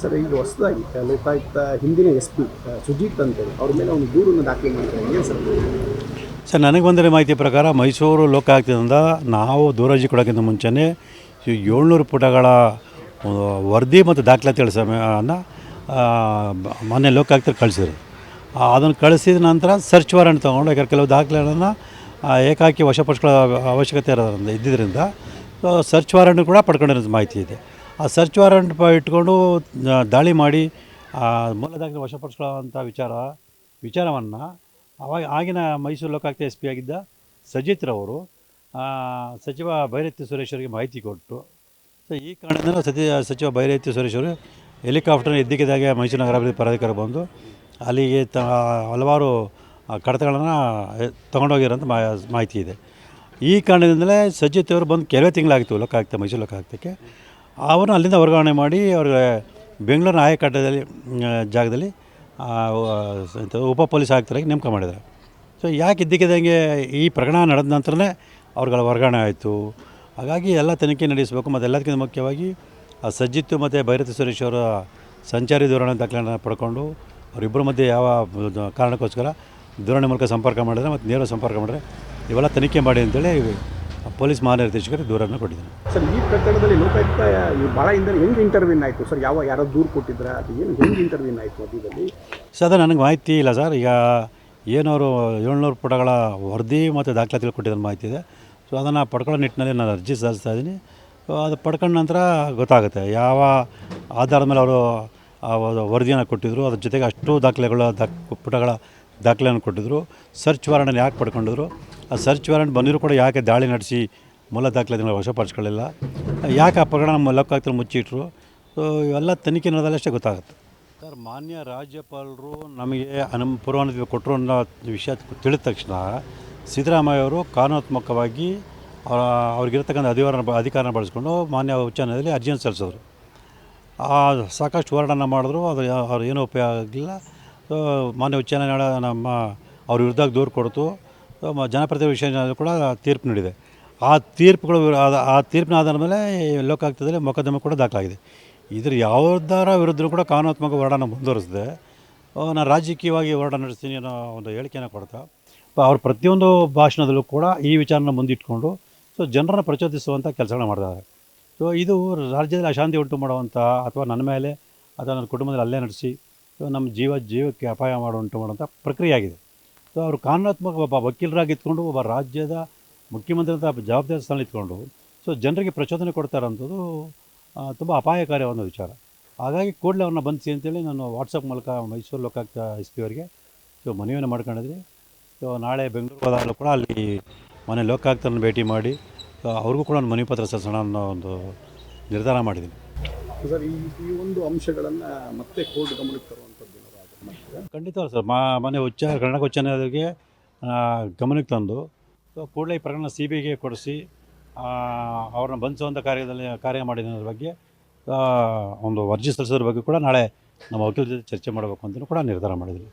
Sir, ಈಗ ಹೊಸದಾಗಿ ಲೋಕಾಯುಕ್ತ ಹಿಂದಿನ ಎಸ್ ಪಿ ಸುಜಿತ್ ಅಂತೇಳಿ, ಅವ್ರ ಮೇಲೆ ಒಂದು ದೂರನ್ನು ದಾಖಲೆ ಮಾಡ್ತಾರೆ ಏನು ಸರ್? ಸರ್, ನನಗೆ ಬಂದಿರೋ ಮಾಹಿತಿ ಪ್ರಕಾರ ಮೈಸೂರು ಲೋಕಾಯುಕ್ತದಿಂದ ನಾವು ದೂರಜಿ ಕೊಡೋಕ್ಕಿಂತ ಮುಂಚೆನೇ ಏಳ್ನೂರು ಪುಟಗಳ ವರದಿ ಮತ್ತು ದಾಖಲಾತಿಗಳ ಸಮಯವನ್ನು ಮೊನ್ನೆ ಲೋಕಾಯುಕ್ತರು ಕಳಿಸಿದ್ರು. ಅದನ್ನು ಕಳಿಸಿದ ನಂತರ ಸರ್ಚ್ ವಾರೆಂಟ್ ತೊಗೊಂಡು ಯಾಕಂದ್ರೆ ಕೆಲವು ದಾಖಲೆಗಳನ್ನು ಏಕಾಕಿ ವಶಪಡಿಸ್ಕೊಳ್ಳೋ ಅವಶ್ಯಕತೆ ಇರೋದ್ರಿಂದ ಇದ್ದಿದ್ದರಿಂದ ಸರ್ಚ್ ವಾರೆಂಟ್ ಕೂಡ ಪಡ್ಕೊಂಡಿರೋ ಮಾಹಿತಿ ಇದೆ. ಆ ಸರ್ಚ್ ವಾರೆಂಟ್ ಪ ಇಟ್ಕೊಂಡು ದಾಳಿ ಮಾಡಿ ಆ, ಮೂಲ ದಾಖಲೆ ವಶಪಡಿಸ್ಕೊಳ್ಳೋವಂಥ ವಿಚಾರ ವಿಚಾರವನ್ನು ಅವಾಗ ಆಗಿನ ಮೈಸೂರು ಲೋಕಾಯುಕ್ತ ಎಸ್ ಪಿ ಆಗಿದ್ದ ಸಜಿತ್ರವರು ಆ, ಸಚಿವ ಭೈರತಿ ಸುರೇಶ್ ಅವರಿಗೆ ಮಾಹಿತಿ ಕೊಟ್ಟು ಸೊ ಈ ಕಾರಣದಿಂದ ಸತಿ ಸಚಿವ ಭೈರತಿ ಸುರೇಶ್ ಅವರು ಹೆಲಿಕಾಪ್ಟರ್ ಇದ್ದಕ್ಕಿದ್ದಾಗೆ ಮೈಸೂರು ನಗರಾಭಿವೃದ್ಧಿ ಪ್ರಾಧಿಕಾರ ಬಂದು ಅಲ್ಲಿಗೆ ತ ಹಲವಾರು ಕಡತಗಳನ್ನು ತೊಗೊಂಡೋಗಿರೋಂಥ ಮಾಹಿತಿ ಇದೆ. ಈ ಕಾರಣದಿಂದಲೇ ಸಜಿತ್ ಅವರು ಬಂದು ಕೆಲವೇ ತಿಂಗಳಾಗಿತ್ತು ಲೋಕಾಯುಕ್ತ ಮೈಸೂರು ಲೋಕಾಯುಕ್ತಕ್ಕೆ. ಅವರನ್ನು ಅಲ್ಲಿಂದ ವರ್ಗಾವಣೆ ಮಾಡಿ ಅವ್ರಿಗೆ ಬೆಂಗಳೂರಿನ ಆಯಕಟ್ಟದಲ್ಲಿ ಜಾಗದಲ್ಲಿ ಉಪ ಪೊಲೀಸ್ ಆಯುಕ್ತರಾಗಿ ನೇಮಕ ಮಾಡಿದ್ದಾರೆ. ಸೊ ಯಾಕೆ ಇದ್ದಕ್ಕಿದ್ದಂಗೆ ಈ ಪ್ರಕರಣ ನಡೆದ ನಂತರನೇ ಅವ್ರುಗಳ ವರ್ಗಾವಣೆ ಆಯಿತು. ಹಾಗಾಗಿ ಎಲ್ಲ ತನಿಖೆ ನಡೆಸಬೇಕು ಮತ್ತು ಎಲ್ಲದಕ್ಕಿಂತ ಮುಖ್ಯವಾಗಿ, ಆ ಸಜ್ಜಿತ್ತು ಮತ್ತು ಭೈರತಿ ಸುರೇಶ್ ಅವರ ಸಂಚಾರಿ ದೂರಣೆ ದಾಖಲೆಯನ್ನು ಪಡ್ಕೊಂಡು ಅವರಿಬ್ಬರ ಮಧ್ಯೆ ಯಾವ ಕಾರಣಕ್ಕೋಸ್ಕರ ದೂರವಾಣಿ ಮೂಲಕ ಸಂಪರ್ಕ ಮಾಡಿದರೆ ಮತ್ತು ನೇರ ಸಂಪರ್ಕ ಮಾಡಿದ್ರೆ ಇವೆಲ್ಲ ತನಿಖೆ ಮಾಡಿ ಅಂತೇಳಿ ಪೊಲೀಸ್ ಮಹಾನಿರ್ದೇಶಕರಿಗೆ ದೂರನ್ನು ಕೊಟ್ಟಿದ್ದಾರೆ. ಸರ್ ಈ ಪ್ರಕರಣದಲ್ಲಿ ಲೋಕಾಯುಕ್ತ ಬಹಳ ಭಾಳ ಹಿಂದೆ ಹೆಂಗೆ ಇಂಟರ್ವ್ಯೂನ್ ಆಯಿತು? ಸರ್ ಯಾವ ಯಾರೋ ದೂರು ಕೊಟ್ಟಿದ್ರ? ಅದು ಏನು ಹೆಂಗೆ ಇಂಟರ್ವ್ಯೂನ್ ಆಯಿತು ಮಧ್ಯದಲ್ಲಿ? ಸರ್ ಅದು ನನಗೆ ಮಾಹಿತಿ ಇಲ್ಲ ಸರ್. ಈಗ ಏನವರು ಏಳ್ನೂರು ಪುಟಗಳ ವರದಿ ಮತ್ತು ದಾಖಲಾತಿಗಳು ಕೊಟ್ಟಿದ್ದಾರೆ ಮಾಹಿತಿ ಇದೆ. ಸೊ ಅದನ್ನು ಪಡ್ಕೊಳ್ಳೋ ನಿಟ್ಟಿನಲ್ಲಿ ನಾನು ಅರ್ಜಿ ಸಲ್ಲಿಸ್ತಾ ಇದ್ದೀನಿ. ಸೊ ಅದು ಪಡ್ಕೊಂಡ ನಂತರ ಗೊತ್ತಾಗುತ್ತೆ. ಯಾವ ಆಧಾರದ ಮೇಲೆ ಅವರು ವರದಿಯನ್ನು ಕೊಟ್ಟಿದ್ರು ಅದ್ರ ಜೊತೆಗೆ ಅಷ್ಟು ದಾಖಲೆಗಳ ದಾಖ ಪುಟಗಳ ದಾಖಲೆಯನ್ನು ಕೊಟ್ಟಿದ್ರು. ಸರ್ಚ್ ವಾರೆಂಟನ್ನು ಯಾಕೆ ಪಡ್ಕೊಂಡಿದ್ರು? ಆ ಸರ್ಚ್ ವಾರೆಂಟ್ ಬಂದಿರೂ ಕೂಡ ಯಾಕೆ ದಾಳಿ ನಡೆಸಿ ಮೂಲ ದಾಖಲೆಗಳನ್ನ ವಶಪಡಿಸ್ಕೊಳ್ಳಿಲ್ಲ? ಯಾಕೆ ಆ ಪ್ರಕರಣ ಲೋಕಾಯುಕ್ತರು ಮುಚ್ಚಿಟ್ರು? ಸೊ ಇವೆಲ್ಲ ತನಿಖೆ ನಡೆದಲ್ಲಷ್ಟೇ ಗೊತ್ತಾಗುತ್ತೆ. ಸರ್, ಮಾನ್ಯ ರಾಜ್ಯಪಾಲರು ನಮಗೆ ಅನುಮ, ಪೂರ್ವಾನುಮತಿ ಕೊಟ್ಟರು ಅನ್ನೋ ವಿಷಯ ತಿಳಿದ ತಕ್ಷಣ ಸಿದ್ದರಾಮಯ್ಯ ಅವರು ಕಾನೂನಾತ್ಮಕವಾಗಿ ಅವರ ಅವ್ರಿಗಿರ್ತಕ್ಕಂಥ ಅಧಿಕಾರ ಅಧಿಕಾರನ ಬಳಸ್ಕೊಂಡು ಮಾನ್ಯ ಉಚ್ಚ ನ್ಯಾಯಾಲಯದಲ್ಲಿ ಅರ್ಜಿಯನ್ನು ಸಲ್ಲಿಸಿದ್ರು. ಆ, ಸಾಕಷ್ಟು ಹೋರಾಟನ ಮಾಡಿದ್ರು, ಅದು ಅವ್ರು ಏನೂ ಉಪಯೋಗ ಆಗಲಿಲ್ಲ. ಮಾನ್ಯ ಉಚ್ಚ ನ್ಯಾಯಾಲಯ ನಮ್ಮ ಅವ್ರ ವಿರುದ್ಧ ದೂರು ಕೊಡ್ತು. ಜನಪ್ರತಿನಿಧಿ ವಿಷಯ ಕೂಡ ತೀರ್ಪು ನೀಡಿದೆ. ಆ ತೀರ್ಪುಗಳು ಆ- ತೀರ್ಪಿನ ಆಧಾರದ ಮೇಲೆ ಲೋಕಾಯುಕ್ತದಲ್ಲಿ ಮೊಕದ್ದಮೆ ಕೂಡ ದಾಖಲಾಗಿದೆ. ಇದ್ರ ಯಾವ್ದಾರ ವಿರುದ್ಧ ಕೂಡ ಕಾನೂನಾತ್ಮಕ ಹೋರಾಟನ ಮುಂದುವರಿಸಿದೆ. ನಾನು ರಾಜಕೀಯವಾಗಿ ಹೋರಾಟ ನಡೆಸ್ತೀನಿ ಅನ್ನೋ ಒಂದು ಹೇಳಿಕೆನ ಕೊಡ್ತಾ ಅವ್ರ ಪ್ರತಿಯೊಂದು ಭಾಷಣದಲ್ಲೂ ಕೂಡ ಈ ವಿಚಾರನ ಮುಂದಿಟ್ಕೊಂಡು, ಸೊ ಜನರನ್ನು ಪ್ರಚೋದಿಸುವಂಥ ಕೆಲಸಗಳನ್ನ ಮಾಡಿದ್ದಾರೆ ಸೊ ಇದು ರಾಜ್ಯದಲ್ಲಿ ಅಶಾಂತಿ ಉಂಟು ಮಾಡುವಂಥ ಅಥವಾ ನನ್ನ ಮೇಲೆ ಅಥವಾ ನನ್ನ ಕುಟುಂಬದಲ್ಲಿ ಅಲ್ಲೇ ನಡೆಸಿ ನಮ್ಮ ಜೀವ, ಜೀವಕ್ಕೆ ಅಪಾಯ ಮಾಡುವಂಟು ಮಾಡುವಂಥ ಪ್ರಕ್ರಿಯೆ ಆಗಿದೆ ಸೊ ಅವರು ಕಾನೂನಾತ್ಮಕ ಒಬ್ಬ ವಕೀಲರಾಗಿ ಇದ್ಕೊಂಡು, ಒಬ್ಬ ರಾಜ್ಯದ ಮುಖ್ಯಮಂತ್ರಿ ಅಂತ ಜವಾಬ್ದಾರಿ ಸ್ಥಾನ ಇಟ್ಕೊಂಡು ಸೊ ಜನರಿಗೆ ಪ್ರಚೋದನೆ ಕೊಡ್ತಾರಂಥದ್ದು ತುಂಬ ಅಪಾಯಕಾರಿಯಾದ ವಿಚಾರ ಹಾಗಾಗಿ ಕೂಡಲೇ ಅವ್ರನ್ನ ಬಂದಿಸಿ ಅಂತೇಳಿ ನಾನು ವಾಟ್ಸಪ್ ಮೂಲಕ ಮೈಸೂರು ಲೋಕಾಯುಕ್ತ ಎಸ್ ಪಿ ಅವರಿಗೆ ಸೊ ಮನವಿಯನ್ನು ಮಾಡ್ಕೊಂಡಿದ್ವಿ ಸೊ ನಾಳೆ ಬೆಂಗಳೂರು ಹೋದಾಗಲೂ ಕೂಡ ಅಲ್ಲಿ ಮನೆ ಲೋಕಾಯುಕ್ತರನ್ನು ಭೇಟಿ ಮಾಡಿ ಅವ್ರಿಗೂ ಕೂಡ ಒಂದು ಮನವಿ ಪತ್ರ ಸಲ್ಲಿಸೋಣ ಅನ್ನೋ ಒಂದು ನಿರ್ಧಾರ ಮಾಡಿದ್ದೀನಿ ಸರ್, ಈ ಈ ಒಂದು ಅಂಶಗಳನ್ನು ಮತ್ತೆ ಕೋರ್ಟ್ ಗಮನಕ್ಕೆ ಮತ್ತೆ? ಖಂಡಿತವಲ್ಲ ಸರ್. ಮಾ, ಮನೆ ಉಚ್ಚ ಕರ್ನಾಟಕ ಉಚ್ಚ ಗಮನಕ್ಕೆ ತಂದು, ಸೊ ಕೂಡಲೇ ಈ ಪ್ರಕರಣ ಸಿ ಬಿಗೆ ಕೊಡಿಸಿ ಅವ್ರನ್ನ ಬಂಧಿಸುವಂಥ ಕಾರ್ಯದಲ್ಲಿ, ಕಾರ್ಯ ಮಾಡಿದ ಬಗ್ಗೆ ಒಂದು ಅರ್ಜಿ ಸಲ್ಲಿಸೋದ್ರ ಬಗ್ಗೆ ಕೂಡ ನಾಳೆ ನಮ್ಮ ವಕೀಲರ ಜೊತೆ ಚರ್ಚೆ ಮಾಡಬೇಕು ಅಂತಲೂ ಕೂಡ ನಿರ್ಧಾರ ಮಾಡಿದ್ವಿ